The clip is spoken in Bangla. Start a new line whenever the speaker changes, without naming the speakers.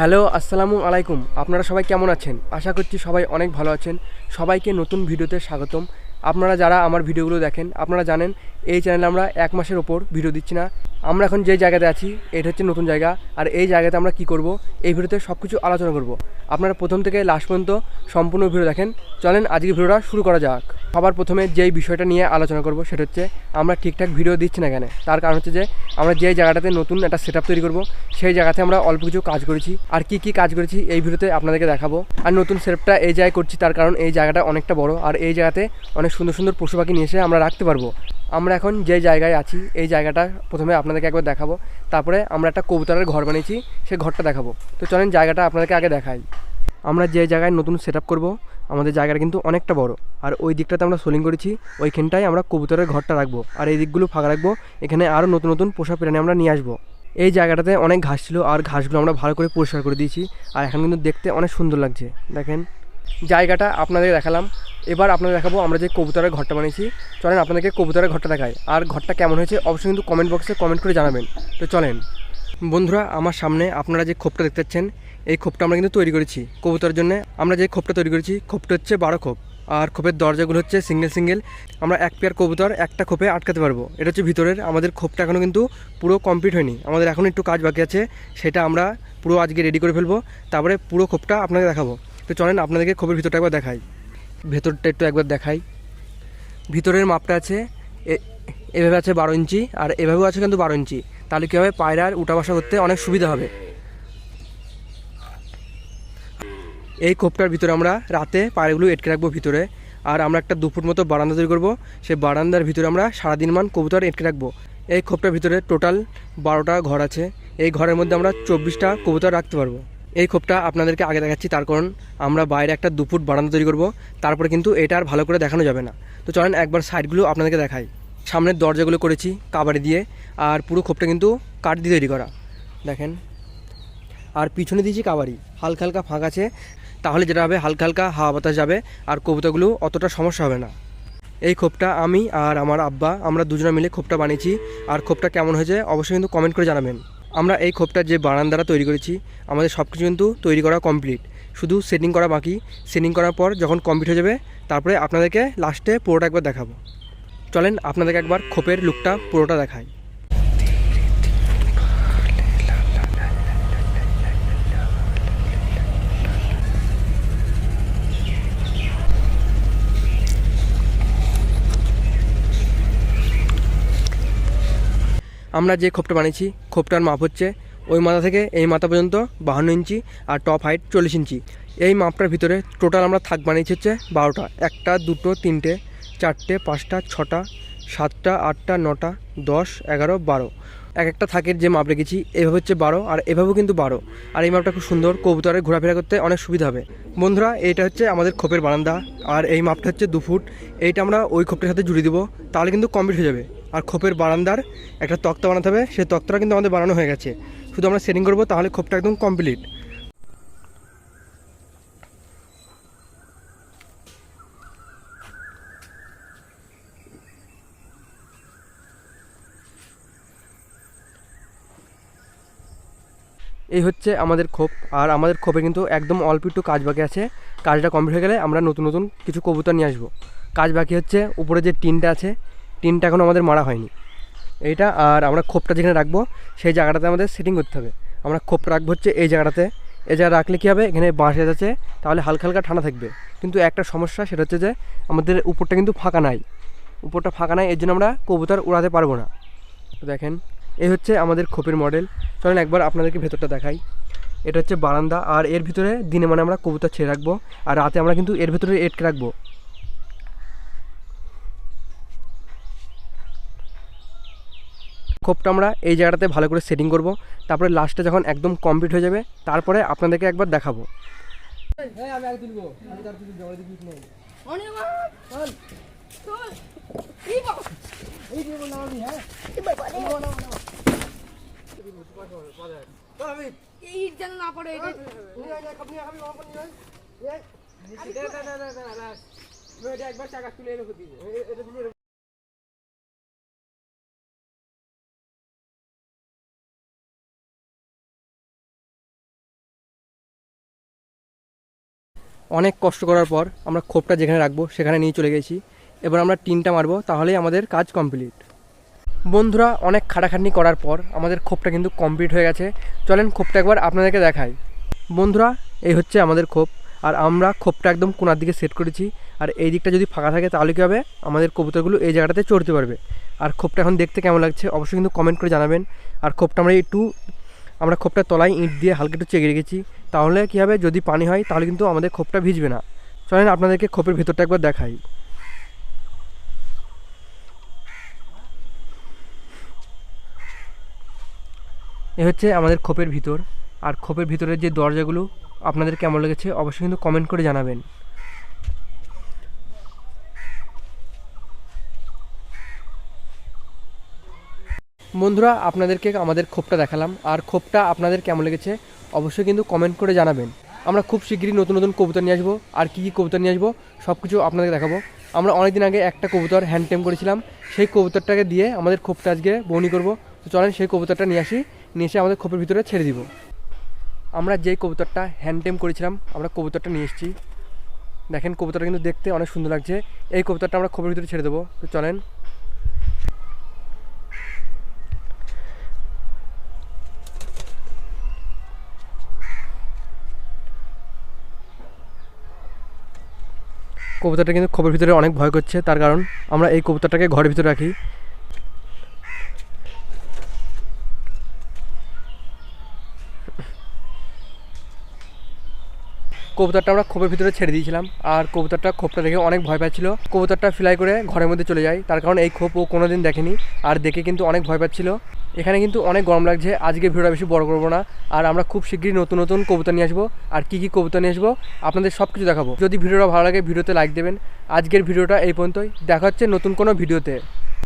হ্যালো, আসসালামু আলাইকুম। আপনারা সবাই কেমন আছেন? আশা করছি সবাই অনেক ভালো আছেন। সবাইকে নতুন ভিডিওতে স্বাগতম। আপনারা যারা আমার ভিডিওগুলো দেখেন, আপনারা জানেন এই চ্যানেলে আমরা এক মাসের ওপর ভিডিও দিচ্ছি না। আমরা এখন যে জায়গাতে আছি, এটা হচ্ছে নতুন জায়গা। আর এই জায়গাতে আমরা কি করব? এই ভিডিওতে সব কিছু আলোচনা করব। আপনারা প্রথম থেকে লাস্ট পর্যন্ত সম্পূর্ণ ভিডিও দেখেন। চলেন আজকে ভিডিওটা শুরু করা যাক। সবার প্রথমে যেই বিষয়টা নিয়ে আলোচনা করব, সেটা হচ্ছে আমরা ঠিকঠাক ভিডিও দিচ্ছি না কেন? তার কারণ হচ্ছে যে, আমরা যে জায়গাটাতে নতুন একটা সেট তৈরি করব, সেই জায়গাতে আমরা অল্প কিছু কাজ করেছি। আর কি কি কাজ করেছি, এই ভিডিওতে আপনাদেরকে দেখাবো। আর নতুন সেটটা এই জায়গায় করছি, তার কারণ এই জায়গাটা অনেকটা বড়। আর এই জায়গাতে অনেক সুন্দর সুন্দর পশু পাখি নিয়ে এসে আমরা রাখতে পারব। আমরা এখন যে জায়গায় আছি, এই জায়গাটা প্রথমে আপনাদেরকে একবার দেখাবো। তারপরে আমরা একটা কবুতরের ঘর বানিয়েছি, সেই ঘরটা দেখাবো। তো চলেন জায়গাটা আপনাদেরকে আগে দেখাই। আমরা যে জায়গায় নতুন সেট আপ করব, আমাদের জায়গাটা কিন্তু অনেকটা বড়। আর ওই দিকটাতে আমরা সোলিং করেছি, ওইখানটায় আমরা কবুতরের ঘরটা রাখব। আর এই দিকগুলো ফাঁকা রাখব, এখানে আরও নতুন নতুন পোষা প্রাণী আমরা নিয়ে আসব। এই জায়গাটাতে অনেক ঘাস ছিল, আর ঘাসগুলো আমরা ভালো করে পরিষ্কার করে দিয়েছি। আর এখন কিন্তু দেখতে অনেক সুন্দর লাগছে। দেখেন জায়গাটা আপনাদের দেখালাম। এবার আপনাদের দেখাবো আমরা যে কবুতরের ঘরটা বানিয়েছি। চলেন আপনাদেরকে কবুতরের ঘরটা দেখাই। আর ঘরটা কেমন হয়েছে অবশ্যই কিন্তু কমেন্ট বক্সে কমেন্ট করে জানাবেন। তো চলেন। বন্ধুরা, আমার সামনে আপনারা যে খোপটা দেখতে পাচ্ছেন, এই খোপটা আমরা কিন্তু তৈরি করেছি কবুতরের জন্য। আমরা যে খোপটা তৈরি করেছি, খোপটা হচ্ছে বারো খোপ। আর খোপের দরজাগুলো হচ্ছে সিঙ্গেল সিঙ্গেল আমরা এক পেয়ার কবুতর একটা খোপে আটকাতে পারব। এটা হচ্ছে ভিতরের। আমাদের খোপটা এখনও কিন্তু পুরো কমপ্লিট হয়নি। আমাদের এখন একটু কাজ বাকি আছে। সেটা আমরা পুরো আজকে রেডি করে ফেলব। তারপরে পুরো খোপটা আপনাকে দেখাবো। তো চলেন আপনাদেরকে খোপের ভিতরটা একবার দেখাই। ভেতরটা একটু একবার দেখাই। ভিতরের মাপটা আছে এভাবে আছে বারো ইঞ্চি আর এভাবেও আছে কিন্তু বারো ইঞ্চি। তাহলে কী হবে? পায়রার উঠা বসা করতে অনেক সুবিধা হবে। এই খোপটার ভিতরে আমরা রাতে পায়রাগুলো এটকে রাখব ভিতরে। আর আমরা একটা দু ফুট মতো বারান্দা তৈরি করব। সেই বারান্দার ভিতরে আমরা সারাদিন মান কবুতর এটকে রাখব। এই খোপটার ভিতরে টোটাল বারোটা ঘর আছে। এই ঘরের মধ্যে আমরা চব্বিশটা কবুতর রাখতে পারব। এই খোপটা আপনাদেরকে আগে দেখাচ্ছি, তার কারণ আমরা বাইরে একটা দু ফুট বারান্দা তৈরি করব, তারপরে কিন্তু এটা আর ভালো করে দেখানো যাবে না। তো চলেন একবার সাইডগুলো আপনাদেরকে দেখাই। সামনের দরজাগুলো করেছি কাবাড়ি দিয়ে, আর পুরো খোপটা কিন্তু কাঠ দিয়ে তৈরি করা। দেখেন। আর পিছনে দিয়েছি কাবাড়ি, হালকা হালকা ফাঁক আছে, তাহলে যেটা হবে হালকা হালকা হাওয়া বাতাস যাবে, আর কবুতরগুলো অতটা সমস্যা হবে না। এই খোপটা আমি আর আমার আব্বা, আমরা দুজনে মিলে খোপটা বানিয়েছি, আর খোপটা কেমন হয়েছে অবশ্যই কিন্তু কমেন্ট করে জানাবেন। আমরা এই খোপটার যে বারান্দাটা তৈরি করেছি, আমাদের সব কিছু কিন্তু তৈরি করা কমপ্লিট শুধু সেটিং করা বাকি। সেটিং করার পর যখন কমপ্লিট হয়ে যাবে, তারপরে আপনাদেরকে লাস্টে পুরোটা একবার দেখাবো। চলেন আপনাদেরকে একবার খোপের লুকটা পুরোটা দেখাই। আমরা যে খোপটা বানিয়েছি, খোপটার মাপ হচ্ছে ওই মাথা থেকে এই মাথা পর্যন্ত বাহান্ন ইঞ্চি আর টপ হাইট চল্লিশ ইঞ্চি। এই মাপটার ভিতরে টোটাল আমরা থাক বানিয়েছি হচ্ছে বারোটা। একটা, দুটো, তিনটে, চারটে, পাঁচটা, ছটা, সাতটা, আটটা, নটা, দশ, এগারো, বারো। এক একটা থাকের যে মাপ রেখেছি, এভাবে হচ্ছে বারো আর এভাবেও কিন্তু বারো। আর এই মাপটা খুব সুন্দর, কবুতরে ঘোরাফেরা করতে অনেক সুবিধা হবে। বন্ধুরা এইটা হচ্ছে আমাদের খোপের বারান্দা, আর এই মাপটা হচ্ছে দু ফুট। এইটা আমরা ওই খোপটার সাথে জুড়ে দেবো, তাহলে কিন্তু কমপ্লিট হয়ে যাবে। আর খোপের বারান্দার একটা তক্তা বানাতে হবে সেই তক্তাটা কিন্তু আমাদের বানানো হয়ে গেছে। শুধু আমরা সেটিং করব, তাহলে খোপটা একদম কমপ্লিট। এই হচ্ছে আমাদের খোপ। আর আমাদের খোপে কিন্তু একদম অল্প একটু কাজ বাকি আছে। কাজটা কমপ্লিট হয়ে গেলে আমরা নতুন নতুন কিছু কবুতর নিয়ে আসব। কাজ বাকি হচ্ছে উপরে যে টিনটা আছে, টিনটা এখনও আমাদের মারা হয়নি। এইটা আর আমরা খোপটা যেখানে রাখব, সেই জায়গাটাতে আমাদের সেটিং করতে হবে। আমরা খোপটা রাখব হচ্ছে এই জায়গাটাতে। এই জায়গা রাখলে কী হবে? এখানে বাঁশ আছে তাহলে হালকা হালকা ঠান্ডা থাকবে। কিন্তু একটা সমস্যা, সেটা হচ্ছে যে আমাদের উপরটা কিন্তু ফাঁকা নাই। উপরটা ফাঁকা নাই, এর জন্য আমরা কবুতর উড়াতে পারব না। দেখেন এই হচ্ছে আমাদের খোপের মডেল। চলেন একবার আপনাদেরকে ভেতরটা দেখাই। এটা হচ্ছে বারান্দা আর এর ভিতরে দিনে মানে আমরা কবুতর ছেড়ে রাখব আর রাতে আমরা কিন্তু এর ভিতরে এটকে রাখব। খোপটা আমরা এই জায়গাটাতে ভালো করে সেটিং করব তারপরে লাস্টে যখন একদম কমপ্লিট হয়ে যাবে তারপরে আপনাদেরকে একবার দেখাবো।
যেন
একবার চাকা তুলে অনেক কষ্ট করার পর আমরা খোপটা যেখানে রাখব, সেখানে নিয়ে চলে গেছি। এবার আমরা টিনটা মারবো, তাহলেই আমাদের কাজ কমপ্লিট বন্ধুরা, অনেক খাটাখাটনি করার পর আমাদের খোপটা কিন্তু কমপ্লিট হয়ে গেছে। চলেন খোপটা একবার আপনাদেরকে দেখাই। বন্ধুরা, এই হচ্ছে আমাদের খোপ আর আমরা খোপটা একদম কোনার দিকে সেট করেছি। আর এই দিকটা যদি ফাঁকা থাকে তাহলে কী হবে? আমাদের কবুতরগুলো এই জায়গাটাতে চড়তে পারবে। আর খোপটা এখন দেখতে কেমন লাগছে অবশ্যই কিন্তু কমেন্ট করে জানাবেন। আর খোপটা আমরা একটু, আমরা খোপটা তলায় ইঁট দিয়ে হালকা একটু চেকে রেখেছি। তাহলে কী হবে? যদি পানি হয় তাহলে কিন্তু আমাদের খোপটা ভিজবে না। চলেন আপনাদেরকে খোপের ভেতরটা একবার দেখাই। এ হচ্ছে আমাদের খোপের ভিতর। আর খোপের ভিতরের যে দরজাগুলো, আপনাদের কেমন লেগেছে অবশ্যই কিন্তু কমেন্ট করে জানাবেন। বন্ধুরা, আপনাদেরকে আমাদের খোপটা দেখালাম। আর খোপটা আপনাদের কেমন লেগেছে অবশ্যই কিন্তু কমেন্ট করে জানাবেন। আমরা খুব শীঘ্রই নতুন নতুন কবুতর নিয়ে আসব। আর কী কী কবুতর নিয়ে আসব সব কিছু আপনাদের দেখাবো। আমরা অনেকদিন আগে একটা কবুতর হ্যান্ড টেম করেছিলাম। সেই কবুতরটাকে দিয়ে আমাদের খোপটা আজকে বনি করব। তো চলেন সেই কবুতরটা নিয়ে আসি। নিয়ে এসে আমাদের খোপের ভিতরে ছেড়ে দিব। আমরা যেই কবুতরটা হ্যান্ড টেম করেছিলাম, আমরা কবুতরটা নিয়ে এসেছি। দেখেন কবুতরটা কিন্তু দেখতে অনেক সুন্দর লাগছে। এই কবুতরটা আমরা খোপের ভিতরে ছেড়ে দেবো। তো চলেন। কবুতরটা কিন্তু খোপের ভিতরে অনেক ভয় করছে, তার কারণ আমরা এই কবুতরটাকে ঘরের ভিতরে রাখি। কবুতরটা আমরা খোপের ভিতরে ছেড়ে দিয়েছিলাম। আর কবুতরটা খোপটা দেখে অনেক ভয় পাচ্ছিল। কবুতরটা ফ্লাই করে ঘরের মধ্যে চলে যায়। তার কারণ এই খোপ ও কোনোদিন দেখেনি। আর দেখে কিন্তু অনেক ভয় পাচ্ছিল। এখানে কিন্তু অনেক গরম লাগছে। আজকে ভিডিওটা বেশি বড় করব না। আর আমরা খুব শীঘ্রই নতুন নতুন কবুতর নিয়ে আসব। আর কী কী কবুতর নিয়ে আসব, আপনাদের সব কিছু দেখাবো। যদি ভিডিওটা ভালো লাগে, ভিডিওতে লাইক দেবেন। আজকের ভিডিওটা এই পর্যন্তই। দেখা হচ্ছে নতুন কোনো ভিডিওতে।